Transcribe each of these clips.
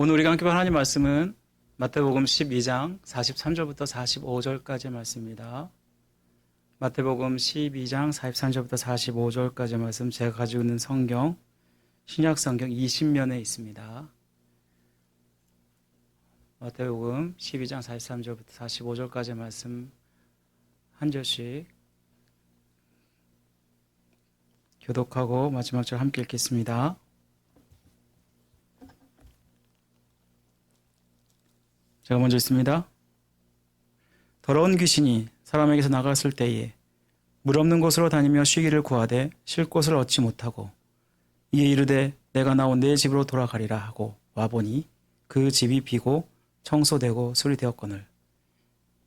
오늘 우리가 함께 볼 하나님 말씀은 마태복음 12장 43절부터 45절까지의 말씀입니다. 마태복음 12장 43절부터 45절까지의 말씀 제가 가지고 있는 성경 신약 성경 20면에 있습니다. 마태복음 12장 43절부터 45절까지의 말씀 한 절씩 교독하고 마지막 절 함께 읽겠습니다. 제가 먼저 읽습니다. 더러운 귀신이 사람에게서 나갔을 때에 물 없는 곳으로 다니며 쉬기를 구하되 쉴 곳을 얻지 못하고 이에 이르되 내가 나온 내 집으로 돌아가리라 하고 와보니 그 집이 비고 청소되고 수리되었거늘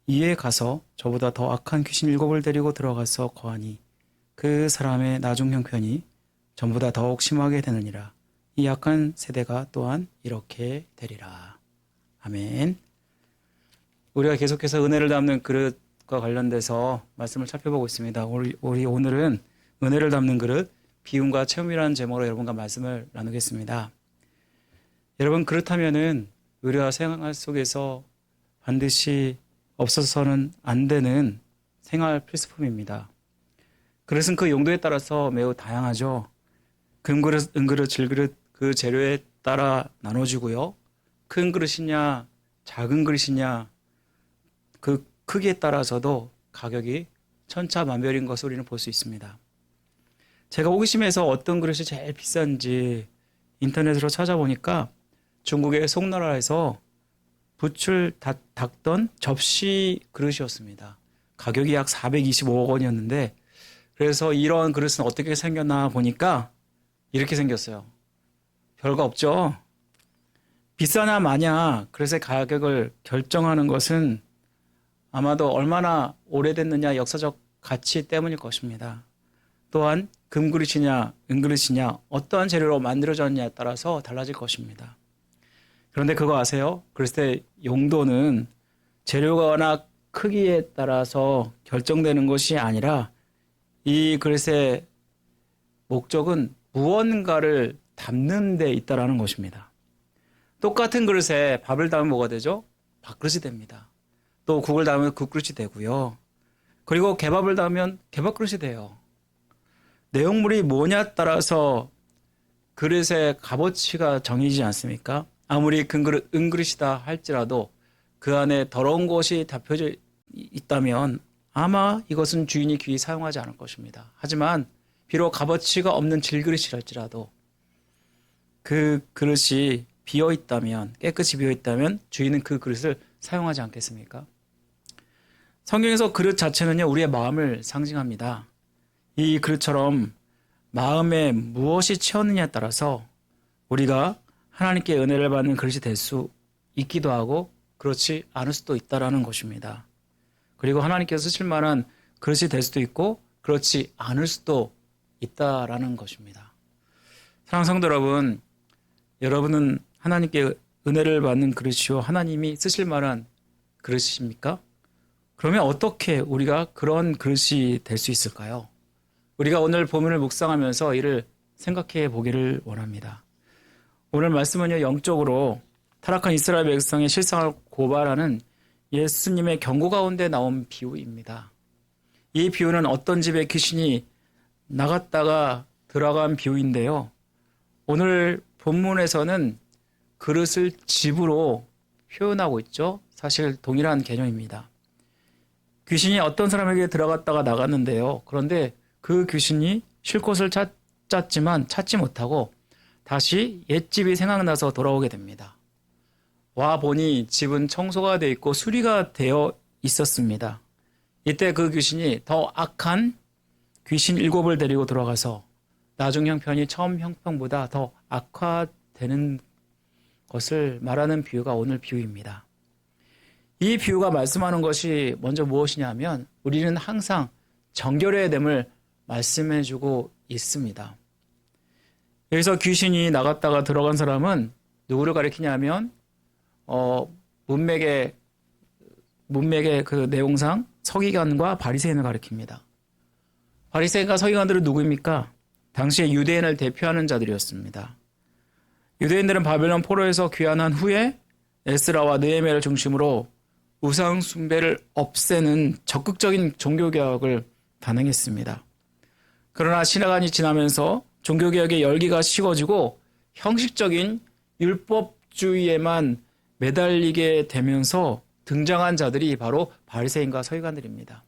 이에 가서 저보다 더 악한 귀신 일곱을 데리고 들어가서 거하니 그 사람의 나중 형편이 전보다 더욱 심하게 되느니라 이 악한 세대가 또한 이렇게 되리라 아멘. 우리가 계속해서 은혜를 담는 그릇과 관련돼서 말씀을 살펴보고 있습니다. 우리, 우리 오늘은 은혜를 담는 그릇, 비움과 체험이라는 제목으로 여러분과 말씀을 나누겠습니다. 여러분, 그렇다면은 우리가 생활 속에서 반드시 없어서는 안 되는 생활 필수품입니다. 그릇은 그 용도에 따라서 매우 다양하죠. 금그릇, 은그릇, 질그릇 그 재료에 따라 나눠지고요. 큰 그릇이냐, 작은 그릇이냐, 그 크기에 따라서도 가격이 천차만별인 것을 우리는 볼 수 있습니다. 제가 호기심에서 어떤 그릇이 제일 비싼지 인터넷으로 찾아보니까 중국의 송나라에서 붓을 다- 닦던 접시 그릇이었습니다. 가격이 약 425억 원이었는데 그래서 이런 그릇은 어떻게 생겼나 보니까 이렇게 생겼어요. 별거 없죠. 비싸나 마냐 그릇의 가격을 결정하는 것은 아마도 얼마나 오래됐느냐 역사적 가치 때문일 것입니다. 또한 금그릇이냐 은그릇이냐 어떠한 재료로 만들어졌느냐에 따라서 달라질 것입니다. 그런데 그거 아세요? 그릇의 용도는 재료거나 크기에 따라서 결정되는 것이 아니라 이 그릇의 목적은 무언가를 담는 데 있다라는 것입니다. 똑같은 그릇에 밥을 담으면 뭐가 되죠? 밥그릇이 됩니다. 또 국을 담으면 국그릇이 되고요. 그리고 개밥을 담으면 개밥그릇이 돼요. 내용물이 뭐냐 따라서 그릇의 값어치가 정해지지 않습니까? 아무리 금그릇, 은그릇이다 할지라도 그 안에 더러운 것이 담혀져 있다면 아마 이것은 주인이 귀히 사용하지 않을 것입니다. 하지만 비록 값어치가 없는 질그릇이랄지라도 그 그릇이 비어 있다면 깨끗이 비어 있다면 주인은 그 그릇을 사용하지 않겠습니까? 성경에서 그릇 자체는요 우리의 마음을 상징합니다. 이 그릇처럼 마음에 무엇이 채웠느냐에 따라서 우리가 하나님께 은혜를 받는 그릇이 될 수 있기도 하고 그렇지 않을 수도 있다라는 것입니다. 그리고 하나님께서 쓰실 만한 그릇이 될 수도 있고 그렇지 않을 수도 있다라는 것입니다. 사랑하는 성도 여러분, 여러분은 하나님께 은혜를 받는 그릇이요 하나님이 쓰실 만한 그릇입니까? 그러면 어떻게 우리가 그런 그릇이 될 수 있을까요? 우리가 오늘 본문을 묵상하면서 이를 생각해 보기를 원합니다. 오늘 말씀은요 영적으로 타락한 이스라엘 백성의 실상을 고발하는 예수님의 경고 가운데 나온 비유입니다. 이 비유는 어떤 집에 귀신이 나갔다가 들어간 비유인데요. 오늘 본문에서는 그릇을 집으로 표현하고 있죠. 사실 동일한 개념입니다. 귀신이 어떤 사람에게 들어갔다가 나갔는데요. 그런데 그 귀신이 쉴 곳을 찾았지만 찾지 못하고 다시 옛집이 생각나서 돌아오게 됩니다. 와 보니 집은 청소가 되어 있고 수리가 되어 있었습니다. 이때 그 귀신이 더 악한 귀신 일곱을 데리고 들어가서 나중 형편이 처음 형편보다 더 악화되는 것을 말하는 비유가 오늘 비유입니다. 이 비유가 말씀하는 것이 먼저 무엇이냐면 우리는 항상 정결해야 됨을 말씀해 주고 있습니다. 여기서 귀신이 나갔다가 들어간 사람은 누구를 가리키냐면 어, 문맥의 문맥의 그 내용상 서기관과 바리새인을 가리킵니다. 바리새인과 서기관들은 누구입니까? 당시에 유대인을 대표하는 자들이었습니다. 유대인들은 바벨론 포로에서 귀환한 후에 에스라와 느헤미야를 중심으로 우상 숭배를 없애는 적극적인 종교 개혁을 단행했습니다. 그러나 시간이 지나면서 종교 개혁의 열기가 식어지고 형식적인 율법주의에만 매달리게 되면서 등장한 자들이 바로 바리새인과 서기관들입니다.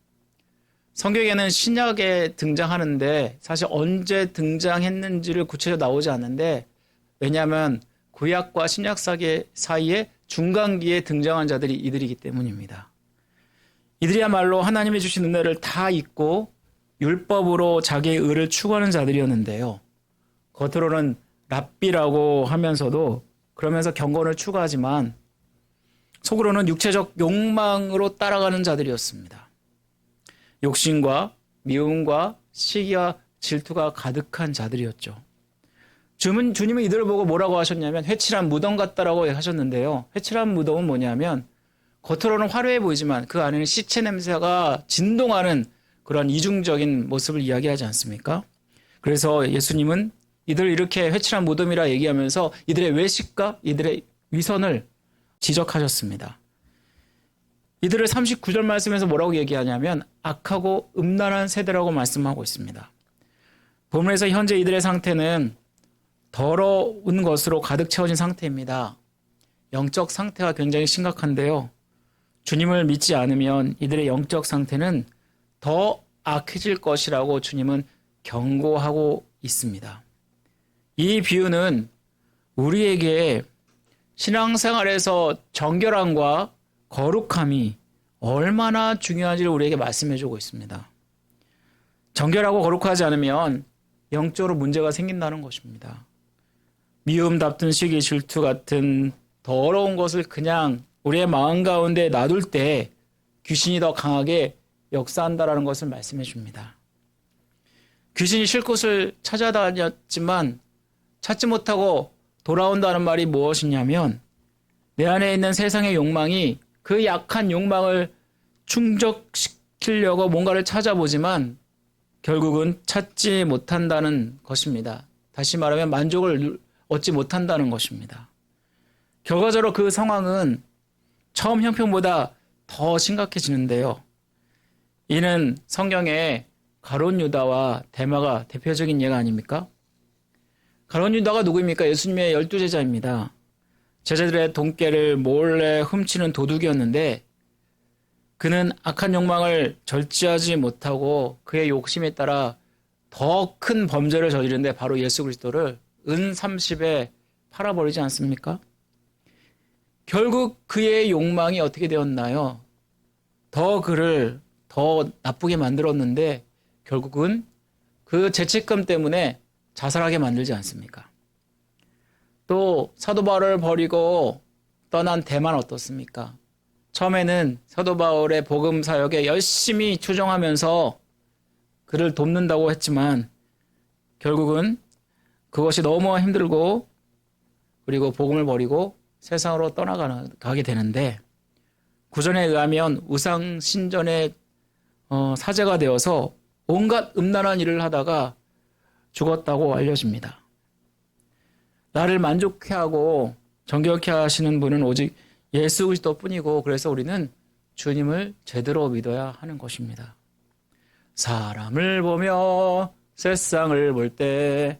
성경에는 신약에 등장하는데 사실 언제 등장했는지를 구체적으로 나오지 않는데 왜냐하면 구약과 신약 사이에 중간기에 등장한 자들이 이들이기 때문입니다. 이들이야말로 하나님이 주신 은혜를 다 잊고 율법으로 자기의 의를 추구하는 자들이었는데요. 겉으로는 랍비라고 하면서도 그러면서 경건을 추구하지만 속으로는 육체적 욕망으로 따라가는 자들이었습니다. 욕심과 미움과 시기와 질투가 가득한 자들이었죠. 주문, 주님은 이들을 보고 뭐라고 하셨냐면 회칠한 무덤 같다라고 하셨는데요. 회칠한 무덤은 뭐냐면 겉으로는 화려해 보이지만 그 안에는 시체 냄새가 진동하는 그런 이중적인 모습을 이야기하지 않습니까? 그래서 예수님은 이들 이렇게 회칠한 무덤이라 얘기하면서 이들의 외식과 이들의 위선을 지적하셨습니다. 이들을 39절 말씀에서 뭐라고 얘기하냐면 악하고 음란한 세대라고 말씀하고 있습니다. 본문에서 현재 이들의 상태는 더러운 것으로 가득 채워진 상태입니다. 영적 상태가 굉장히 심각한데요. 주님을 믿지 않으면 이들의 영적 상태는 더 악해질 것이라고 주님은 경고하고 있습니다. 이 비유는 우리에게 신앙생활에서 정결함과 거룩함이 얼마나 중요한지를 우리에게 말씀해 주고 있습니다. 정결하고 거룩하지 않으면 영적으로 문제가 생긴다는 것입니다. 미움, 다툰, 시기, 질투 같은 더러운 것을 그냥 우리의 마음 가운데 놔둘 때 귀신이 더 강하게 역사한다라는 것을 말씀해 줍니다. 귀신이 쉴 곳을 찾아다녔지만 찾지 못하고 돌아온다는 말이 무엇이냐면 내 안에 있는 세상의 욕망이 그 약한 욕망을 충족시키려고 뭔가를 찾아보지만 결국은 찾지 못한다는 것입니다. 다시 말하면 만족을 얻지 못한다는 것입니다. 결과적으로 그 상황은 처음 형편보다 더 심각해지는데요. 이는 성경의 가론 유다와 대마가 대표적인 예가 아닙니까? 가론 유다가 누구입니까? 예수님의 열두 제자입니다. 제자들의 돈깨를 몰래 훔치는 도둑이었는데 그는 악한 욕망을 절제하지 못하고 그의 욕심에 따라 더 큰 범죄를 저지르는데 바로 예수 그리스도를 은 30에 팔아버리지 않습니까? 결국 그의 욕망이 어떻게 되었나요? 더 그를 더 나쁘게 만들었는데 결국은 그 죄책감 때문에 자살하게 만들지 않습니까? 또 사도 바울을 버리고 떠난 대만 어떻습니까? 처음에는 사도 바울의 복음 사역에 열심히 추종하면서 그를 돕는다고 했지만 결국은 그것이 너무 힘들고 그리고 복음을 버리고 세상으로 떠나가게 되는데 구전에 의하면 우상 신전의 어, 사제가 되어서 온갖 음란한 일을 하다가 죽었다고 알려집니다. 나를 만족해 하고 정결케 하시는 분은 오직 예수 그리스도뿐이고 그래서 우리는 주님을 제대로 믿어야 하는 것입니다. 사람을 보며 세상을 볼 때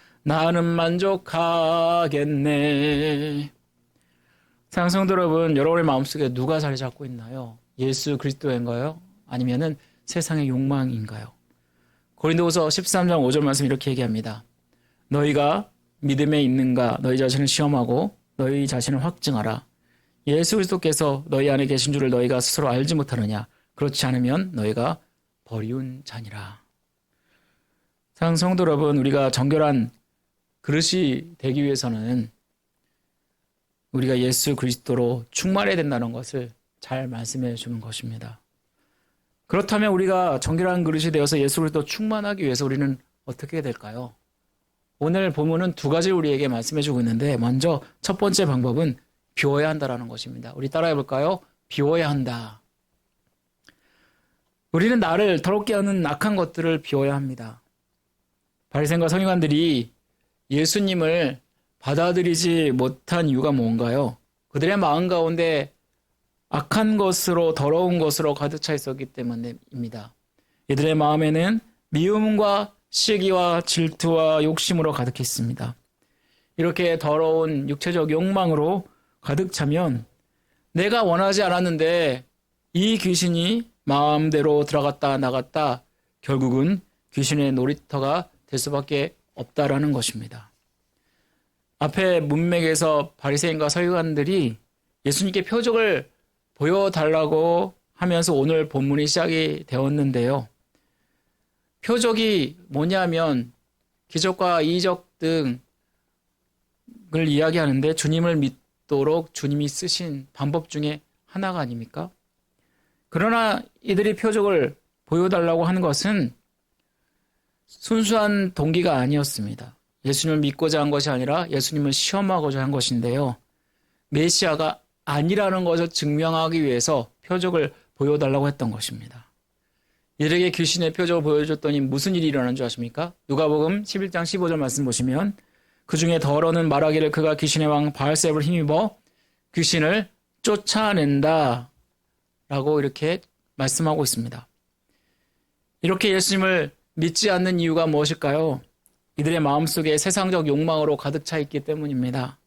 나는 만족하겠네. 상성도 여러분, 여러분의 마음속에 누가 자리 잡고 있나요? 예수 그리스도인가요? 아니면은 세상의 욕망인가요? 고린도후서 13장 5절 말씀 이렇게 얘기합니다. 너희가 믿음에 있는가 너희 자신을 시험하고 너희 자신을 확증하라. 예수 그리스도께서 너희 안에 계신 줄을 너희가 스스로 알지 못하느냐? 그렇지 않으면 너희가 버리운 자니라. 사랑 성도 여러분, 우리가 정결한 그릇이 되기 위해서는 우리가 예수 그리스도로 충만해야 된다는 것을 잘 말씀해 주는 것입니다. 그렇다면 우리가 정결한 그릇이 되어서 예수 그리스도 충만하기 위해서 우리는 어떻게 해야 될까요? 오늘 본문은 두 가지 우리에게 말씀해 주고 있는데 먼저 첫 번째 방법은 비워야 한다라는 것입니다. 우리 따라해 볼까요? 비워야 한다. 우리는 나를 더럽게 하는 악한 것들을 비워야 합니다. 바리새인과 서기관들이 예수님을 받아들이지 못한 이유가 뭔가요? 그들의 마음 가운데 악한 것으로 더러운 것으로 가득 차 있었기 때문입니다. 이들의 마음에는 미움과 시기와 질투와 욕심으로 가득했습니다. 이렇게 더러운 육체적 욕망으로 가득 차면 내가 원하지 않았는데 이 귀신이 마음대로 들어갔다 나갔다 결국은 귀신의 놀이터가 될 수밖에 없다라는 것입니다. 앞에 문맥에서 바리새인과 서기관들이 예수님께 표적을 보여달라고 하면서 오늘 본문이 시작이 되었는데요. 표적이 뭐냐면 기적과 이적 등을 이야기하는데 주님을 믿도록 주님이 쓰신 방법 중에 하나가 아닙니까? 그러나 이들이 표적을 보여달라고 하는 것은 순수한 동기가 아니었습니다. 예수님을 믿고자 한 것이 아니라 예수님을 시험하고자 한 것인데요. 메시아가 아니라는 것을 증명하기 위해서 표적을 보여달라고 했던 것입니다. 이들에게 귀신의 표적을 보여줬더니 무슨 일이 일어난 줄 아십니까? 누가복음 11장 15절 말씀 보시면 그 중에 더러는 말하기를 그가 귀신의 왕 바알세불 힘입어 귀신을 쫓아낸다 라고 이렇게 말씀하고 있습니다. 이렇게 예수님을 믿지 않는 이유가 무엇일까요? 이들의 마음속에 세상적 욕망으로 가득 차 있기 때문입니다.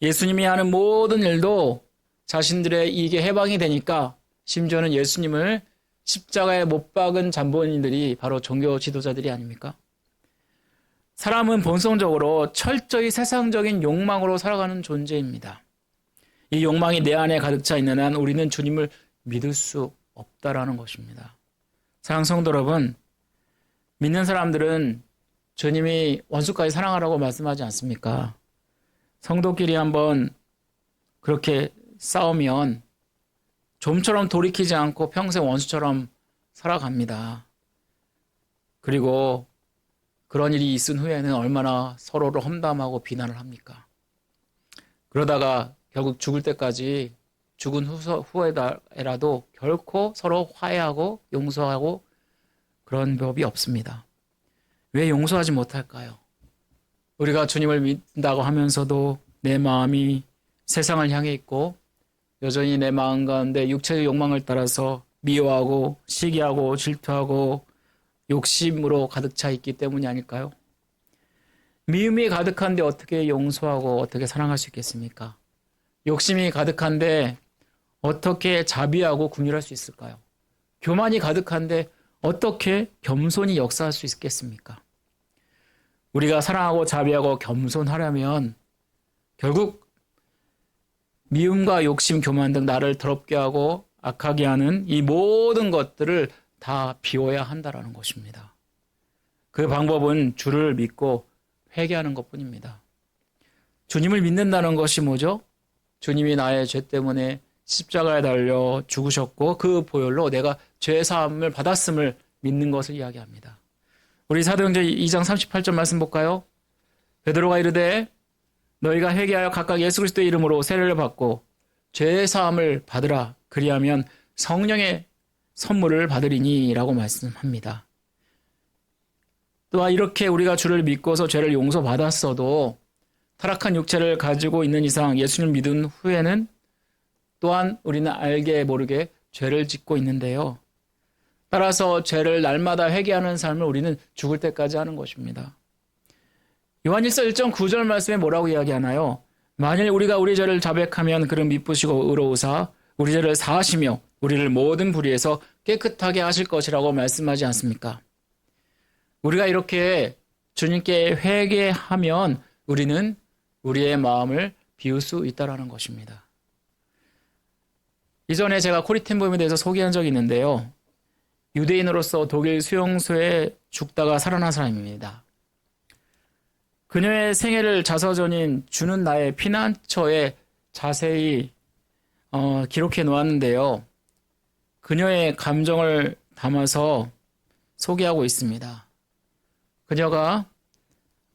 예수님이 하는 모든 일도 자신들의 이익에 해방이 되니까 심지어는 예수님을 십자가에 못 박은 잠본인들이 바로 종교 지도자들이 아닙니까? 사람은 본성적으로 철저히 세상적인 욕망으로 살아가는 존재입니다. 이 욕망이 내 안에 가득 차 있는 한 우리는 주님을 믿을 수 없다라는 것입니다. 사랑 성도 여러분, 믿는 사람들은 주님이 원수까지 사랑하라고 말씀하지 않습니까? 성도끼리 한번 그렇게 싸우면 좀처럼 돌이키지 않고 평생 원수처럼 살아갑니다. 그리고 그런 일이 있은 후에는 얼마나 서로를 험담하고 비난을 합니까? 그러다가 결국 죽을 때까지 죽은 후에라도 결코 서로 화해하고 용서하고 그런 법이 없습니다. 왜 용서하지 못할까요? 우리가 주님을 믿는다고 하면서도 내 마음이 세상을 향해 있고 여전히 내 마음 가운데 육체의 욕망을 따라서 미워하고 시기하고 질투하고 욕심으로 가득 차 있기 때문이 아닐까요? 미움이 가득한데 어떻게 용서하고 어떻게 사랑할 수 있겠습니까? 욕심이 가득한데 어떻게 자비하고 궁휼할 수 있을까요? 교만이 가득한데 어떻게 겸손히 역사할 수 있겠습니까? 우리가 사랑하고 자비하고 겸손하려면 결국 미움과 욕심, 교만 등 나를 더럽게 하고 악하게 하는 이 모든 것들을 다 비워야 한다라는 것입니다. 그 방법은 주를 믿고 회개하는 것 뿐입니다. 주님을 믿는다는 것이 뭐죠? 주님이 나의 죄 때문에 십자가에 달려 죽으셨고 그 보혈로 내가 죄 사함을 받았음을 믿는 것을 이야기합니다. 우리 사도행전 2장 38절 말씀 볼까요? 베드로가 이르되 너희가 회개하여 각각 예수 그리스도의 이름으로 세례를 받고 죄 사함을 받으라 그리하면 성령의 선물을 받으리니라고 말씀합니다. 또한 이렇게 우리가 주를 믿고서 죄를 용서받았어도 타락한 육체를 가지고 있는 이상 예수를 믿은 후에는 또한 우리는 알게 모르게 죄를 짓고 있는데요. 따라서 죄를 날마다 회개하는 삶을 우리는 죽을 때까지 하는 것입니다. 요한일서 1장 9절 말씀에 뭐라고 이야기하나요? 만일 우리가 우리 죄를 자백하면 그를 미쁘시고 의로우사 우리 죄를 사하시며 우리를 모든 불의에서 깨끗하게 하실 것이라고 말씀하지 않습니까? 우리가 이렇게 주님께 회개하면 우리는 우리의 마음을 비울 수 있다라는 것입니다. 이전에 제가 코리텐범에 대해서 소개한 적이 있는데요. 유대인으로서 독일 수용소에 죽다가 살아난 사람입니다. 그녀의 생애를 자서전인 주는 나의 피난처에 자세히 어, 기록해 놓았는데요. 그녀의 감정을 담아서 소개하고 있습니다. 그녀가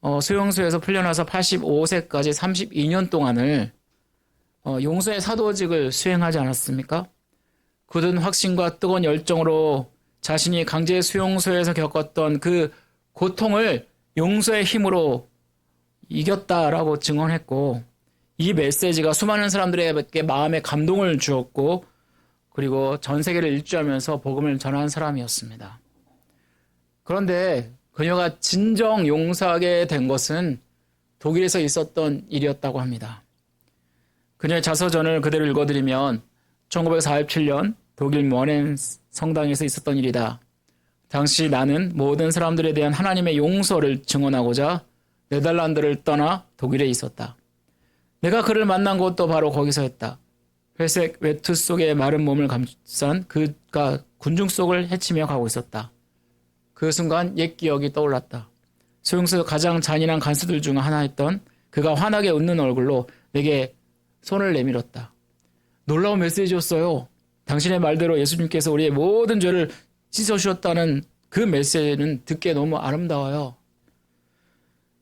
어, 수용소에서 풀려나서 85세까지 32년 동안을 어, 용서의 사도직을 수행하지 않았습니까? 굳은 확신과 뜨거운 열정으로 자신이 강제 수용소에서 겪었던 그 고통을 용서의 힘으로 이겼다라고 증언했고 이 메시지가 수많은 사람들에게 마음에 감동을 주었고 그리고 전 세계를 일주하면서 복음을 전한 사람이었습니다. 그런데 그녀가 진정 용서하게 된 것은 독일에서 있었던 일이었다고 합니다. 그녀의 자서전을 그대로 읽어드리면 1947년 독일 머넨 성당에서 있었던 일이다. 당시 나는 모든 사람들에 대한 하나님의 용서를 증언하고자 네덜란드를 떠나 독일에 있었다. 내가 그를 만난 곳도 바로 거기서였다. 회색 외투 속에 마른 몸을 감싼 그가 군중 속을 헤치며 가고 있었다. 그 순간 옛 기억이 떠올랐다. 소용소 가장 잔인한 간수들 중 하나였던 그가 환하게 웃는 얼굴로 내게 손을 내밀었다. 놀라운 메시지였어요. 당신의 말대로 예수님께서 우리의 모든 죄를 씻어주셨다는 그 메시지는 듣기에 너무 아름다워요.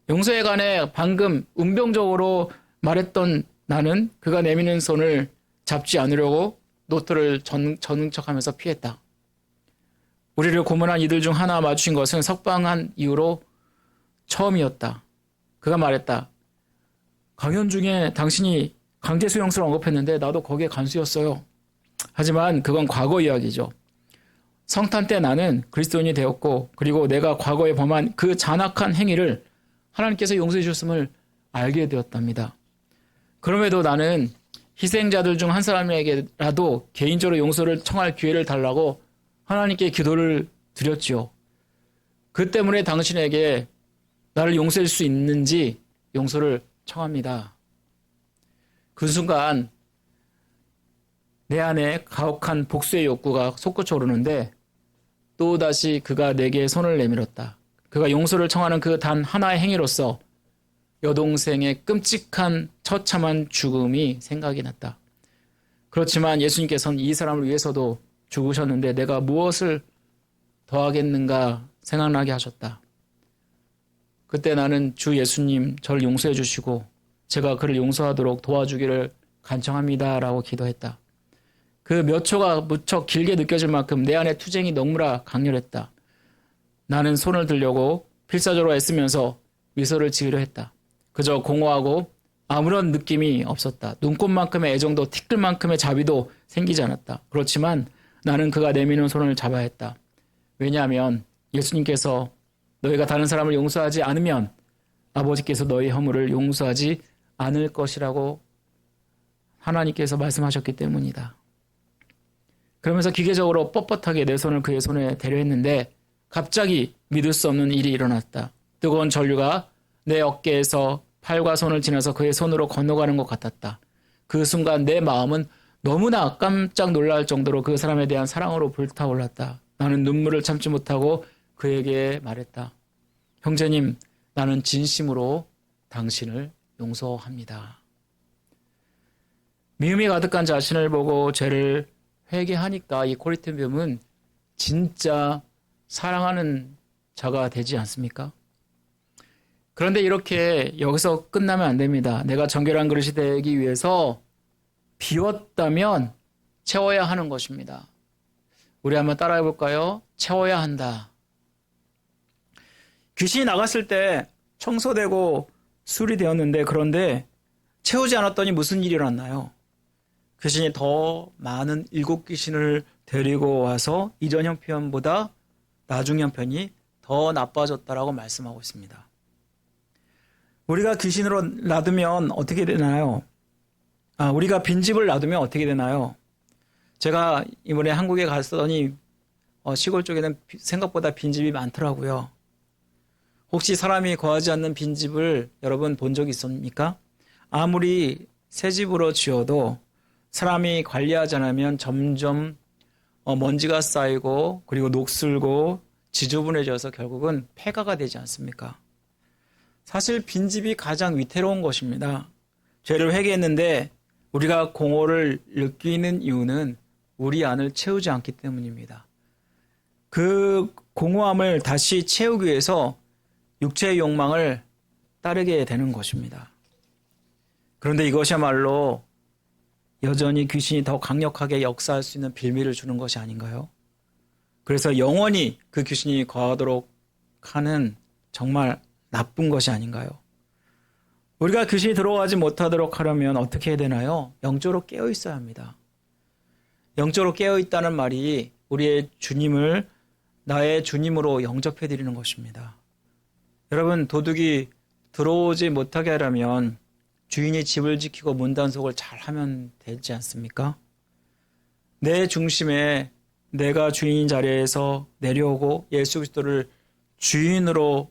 용서에 관해 방금 운병적으로 말했던 나는 그가 내미는 손을 잡지 않으려고 노트를 전, 는 척하면서 피했다. 우리를 고문한 이들 중 하나 마주친 것은 석방한 이후로 처음이었다. 그가 말했다. 강연 중에 당신이 강제 수용소를 언급했는데 나도 거기에 간수였어요. 하지만 그건 과거 이야기죠. 성탄 때 나는 그리스도인이 되었고 그리고 내가 과거에 범한 그 잔악한 행위를 하나님께서 용서해 주셨음을 알게 되었답니다. 그럼에도 나는 희생자들 중 한 사람에게라도 개인적으로 용서를 청할 기회를 달라고 하나님께 기도를 드렸지요. 그 때문에 당신에게 나를 용서할 수 있는지 용서를 청합니다. 그 순간 내 안에 가혹한 복수의 욕구가 솟구쳐 오르는데 또다시 그가 내게 손을 내밀었다. 그가 용서를 청하는 그 단 하나의 행위로서 여동생의 끔찍한 처참한 죽음이 생각이 났다. 그렇지만 예수님께서는 이 사람을 위해서도 죽으셨는데 내가 무엇을 더하겠는가 생각나게 하셨다. 그때 나는 주 예수님 저를 용서해 주시고 제가 그를 용서하도록 도와주기를 간청합니다 라고 기도했다. 그 몇 초가 무척 길게 느껴질 만큼 내 안의 투쟁이 너무나 강렬했다. 나는 손을 들려고 필사적으로 애쓰면서 미소를 지으려 했다. 그저 공허하고 아무런 느낌이 없었다. 눈꽃만큼의 애정도 티끌만큼의 자비도 생기지 않았다. 그렇지만 나는 그가 내미는 손을 잡아야 했다. 왜냐하면 예수님께서 너희가 다른 사람을 용서하지 않으면 아버지께서 너희 허물을 용서하지 않을 것이라고 하나님께서 말씀하셨기 때문이다. 그러면서 기계적으로 뻣뻣하게 내 손을 그의 손에 대려 했는데 갑자기 믿을 수 없는 일이 일어났다. 뜨거운 전류가 내 어깨에서 팔과 손을 지나서 그의 손으로 건너가는 것 같았다. 그 순간 내 마음은 너무나 깜짝 놀랄 정도로 그 사람에 대한 사랑으로 불타올랐다. 나는 눈물을 참지 못하고 그에게 말했다. 형제님, 나는 진심으로 당신을 용서합니다. 미움이 가득한 자신을 보고 죄를 회개하니까 이 코리트비움은 진짜 사랑하는 자가 되지 않습니까? 그런데 이렇게 여기서 끝나면 안 됩니다. 내가 정결한 그릇이 되기 위해서 비웠다면 채워야 하는 것입니다. 우리 한번 따라해 볼까요? 채워야 한다. 귀신이 나갔을 때 청소되고 술이 되었는데 그런데 채우지 않았더니 무슨 일이 일어났나요? 귀신이 더 많은 일곱 귀신을 데리고 와서 이전 형편보다 나중 형편이 더 나빠졌다라고 말씀하고 있습니다. 우리가 귀신으로 놔두면 어떻게 되나요? 아, 우리가 빈집을 놔두면 어떻게 되나요? 제가 이번에 한국에 갔더니 어, 시골 쪽에는 생각보다 빈집이 많더라고요. 혹시 사람이 거하지 않는 빈집을 여러분 본 적 있습니까? 아무리 새 집으로 지어도 사람이 관리하지 않으면 점점 어, 먼지가 쌓이고 그리고 녹슬고 지저분해져서 결국은 폐가가 되지 않습니까? 사실 빈집이 가장 위태로운 것입니다. 죄를 회개했는데 우리가 공허를 느끼는 이유는 우리 안을 채우지 않기 때문입니다. 그 공허함을 다시 채우기 위해서 육체의 욕망을 따르게 되는 것입니다. 그런데 이것이야말로 여전히 귀신이 더 강력하게 역사할 수 있는 빌미를 주는 것이 아닌가요? 그래서 영원히 그 귀신이 거하도록 하는 정말 나쁜 것이 아닌가요? 우리가 귀신이 들어가지 못하도록 하려면 어떻게 해야 되나요? 영적으로 깨어 있어야 합니다. 영적으로 깨어 있다는 말이 우리의 주님을 나의 주님으로 영접해 드리는 것입니다. 여러분, 도둑이 들어오지 못하게 하려면 주인이 집을 지키고 문 단속을 잘 하면 되지 않습니까? 내 중심에 내가 주인 자리에서 내려오고 예수 그리스도를 주인으로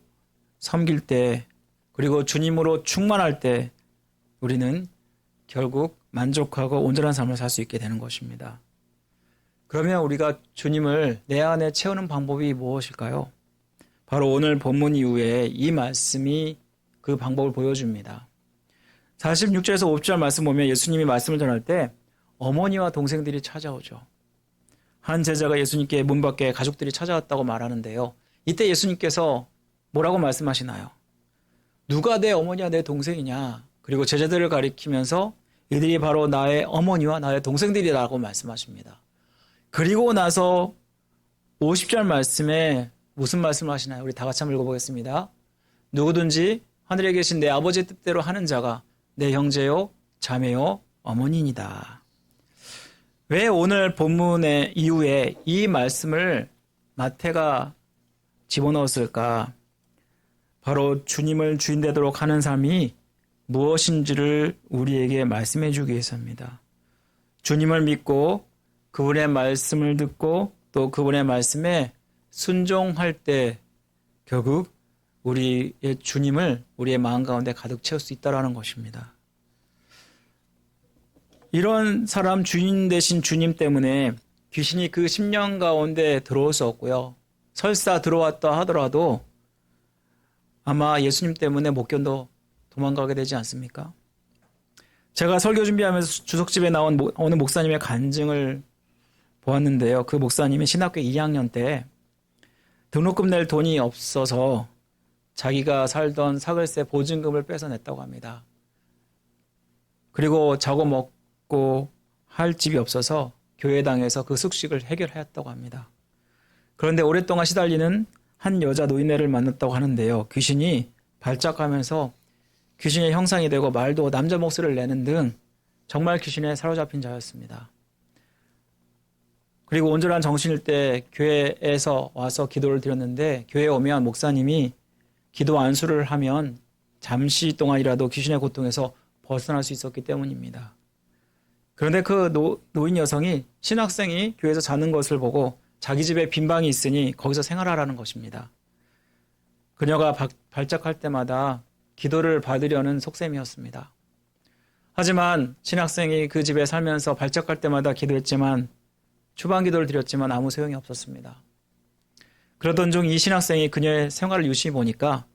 섬길 때 그리고 주님으로 충만할 때 우리는 결국 만족하고 온전한 삶을 살 수 있게 되는 것입니다. 그러면 우리가 주님을 내 안에 채우는 방법이 무엇일까요? 바로 오늘 본문 이후에 이 말씀이 그 방법을 보여줍니다. 46절에서 50절 말씀 보면 예수님이 말씀을 전할 때 어머니와 동생들이 찾아오죠. 한 제자가 예수님께 문 밖에 가족들이 찾아왔다고 말하는데요. 이때 예수님께서 뭐라고 말씀하시나요? 누가 내 어머니와 내 동생이냐? 그리고 제자들을 가리키면서 이들이 바로 나의 어머니와 나의 동생들이라고 말씀하십니다. 그리고 나서 50절 말씀에 무슨 말씀을 하시나요? 우리 다 같이 한번 읽어보겠습니다. 누구든지 하늘에 계신 내 아버지의 뜻대로 하는 자가 내 형제요, 자매요, 어머니이다. 왜 오늘 본문의 이후에 이 말씀을 마태가 집어넣었을까? 바로 주님을 주인 되도록 하는 삶이 무엇인지를 우리에게 말씀해 주기 위해서입니다. 주님을 믿고 그분의 말씀을 듣고 또 그분의 말씀에 순종할 때 결국 우리의 주님을 우리의 마음 가운데 가득 채울 수 있다라는 것입니다. 이런 사람 주인 대신 주님 때문에 귀신이 그 10년 가운데 들어올 수 없고요. 설사 들어왔다 하더라도 아마 예수님 때문에 못 견뎌 도망가게 되지 않습니까? 제가 설교 준비하면서 주석집에 나온 어느 목사님의 간증을 보았는데요. 그 목사님이 신학교 2학년 때 등록금 낼 돈이 없어서 자기가 살던 사글세 보증금을 뺏어냈다고 합니다. 그리고 자고 먹고 할 집이 없어서 교회당에서 그 숙식을 해결하였다고 합니다. 그런데 오랫동안 시달리는 한 여자 노인네를 만났다고 하는데요. 귀신이 발작하면서 귀신의 형상이 되고 말도 남자 목소리를 내는 등 정말 귀신에 사로잡힌 자였습니다. 그리고 온전한 정신일 때 교회에서 와서 기도를 드렸는데 교회에 오면 목사님이 기도 안수를 하면 잠시 동안이라도 귀신의 고통에서 벗어날 수 있었기 때문입니다. 그런데 그 노, 노인 여성이 신학생이 교회에서 자는 것을 보고 자기 집에 빈 방이 있으니 거기서 생활하라는 것입니다. 그녀가 발작할 때마다 기도를 받으려는 속셈이었습니다. 하지만 신학생이 그 집에 살면서 발작할 때마다 기도했지만 추방 기도를 드렸지만 아무 소용이 없었습니다. 그러던 중 이 신학생이 그녀의 생활을 유심히 보니까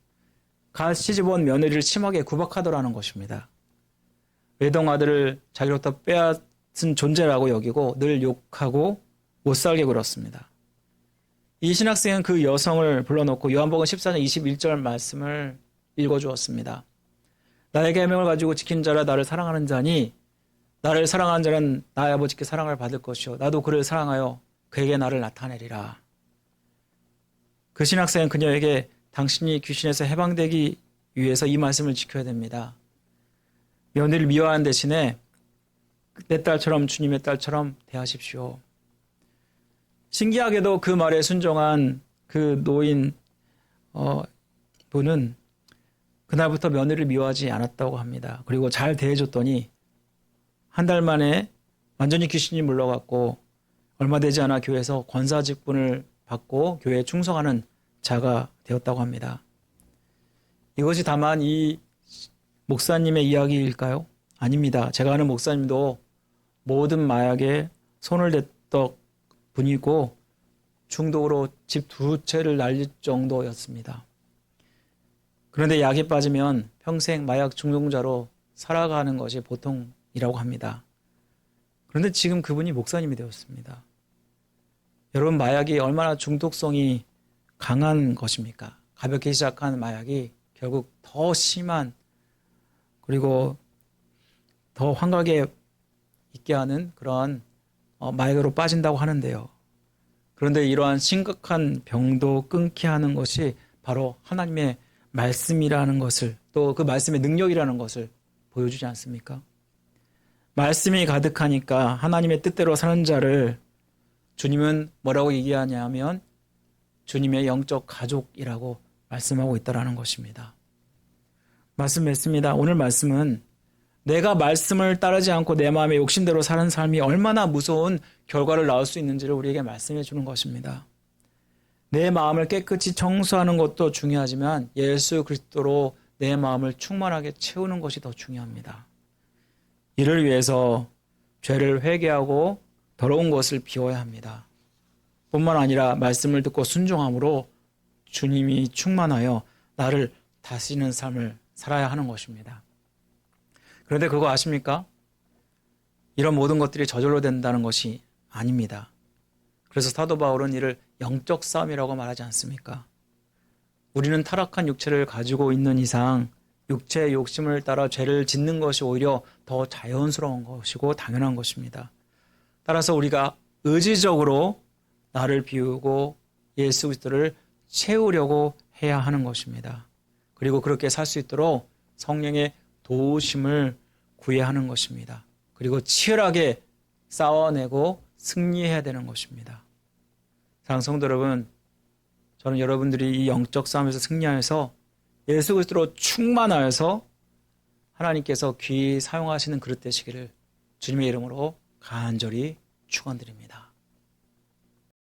갓 시집온 며느리를 심하게 구박하더라는 것입니다. 외동 아들을 자기로부터 빼앗은 존재라고 여기고 늘 욕하고 못 살게 굴었습니다. 이 신학생은 그 여성을 불러놓고 요한복음 14장 21절 말씀을 읽어주었습니다. 나의 계명을 가지고 지킨 자라 나를 사랑하는 자니 나를 사랑하는 자는 나의 아버지께 사랑을 받을 것이요 나도 그를 사랑하여 그에게 나를 나타내리라. 그 신학생은 그녀에게 당신이 귀신에서 해방되기 위해서 이 말씀을 지켜야 됩니다. 며느리를 미워하는 대신에 내 딸처럼 주님의 딸처럼 대하십시오. 신기하게도 그 말에 순종한 그 노인 어, 분은 그날부터 며느리를 미워하지 않았다고 합니다. 그리고 잘 대해줬더니 한 달 만에 완전히 귀신이 물러갔고 얼마 되지 않아 교회에서 권사 직분을 받고 교회에 충성하는 자가 되었다고 합니다. 이것이 다만 이 목사님의 이야기일까요? 아닙니다. 제가 아는 목사님도 모든 마약에 손을 댔던 분이고 중독으로 집 두 채를 날릴 정도였습니다. 그런데 약에 빠지면 평생 마약 중독자로 살아가는 것이 보통 이라고 합니다. 그런데 지금 그분이 목사님이 되었습니다. 여러분 마약이 얼마나 중독성이 강한 것입니까? 가볍게 시작한 마약이 결국 더 심한 그리고 더 환각에 있게 하는 그러한 어, 마약으로 빠진다고 하는데요. 그런데 이러한 심각한 병도 끊게 하는 것이 바로 하나님의 말씀이라는 것을 또 그 말씀의 능력이라는 것을 보여주지 않습니까? 말씀이 가득하니까 하나님의 뜻대로 사는 자를 주님은 뭐라고 얘기하냐면 주님의 영적 가족이라고 말씀하고 있다라는 것입니다. 말씀 맺습니다. 오늘 말씀은 내가 말씀을 따르지 않고 내 마음의 욕심대로 사는 삶이 얼마나 무서운 결과를 낳을 수 있는지를 우리에게 말씀해 주는 것입니다. 내 마음을 깨끗이 청소하는 것도 중요하지만 예수 그리스도로 내 마음을 충만하게 채우는 것이 더 중요합니다. 이를 위해서 죄를 회개하고 더러운 것을 비워야 합니다. 뿐만 아니라 말씀을 듣고 순종함으로 주님이 충만하여 나를 다스리는 삶을 살아야 하는 것입니다. 그런데 그거 아십니까? 이런 모든 것들이 저절로 된다는 것이 아닙니다. 그래서 사도 바울은 이를 영적 싸움이라고 말하지 않습니까? 우리는 타락한 육체를 가지고 있는 이상 육체의 욕심을 따라 죄를 짓는 것이 오히려 더 자연스러운 것이고 당연한 것입니다. 따라서 우리가 의지적으로 나를 비우고 예수 그리스도를 채우려고 해야 하는 것입니다. 그리고 그렇게 살 수 있도록 성령의 도우심을 구해야 하는 것입니다. 그리고 치열하게 싸워내고 승리해야 되는 것입니다. 사랑 성도 여러분, 저는 여러분들이 이 영적 싸움에서 승리하여서 예수 그리스도로 충만하여서 하나님께서 귀히 사용하시는 그릇 되시기를 주님의 이름으로 간절히 축원드립니다.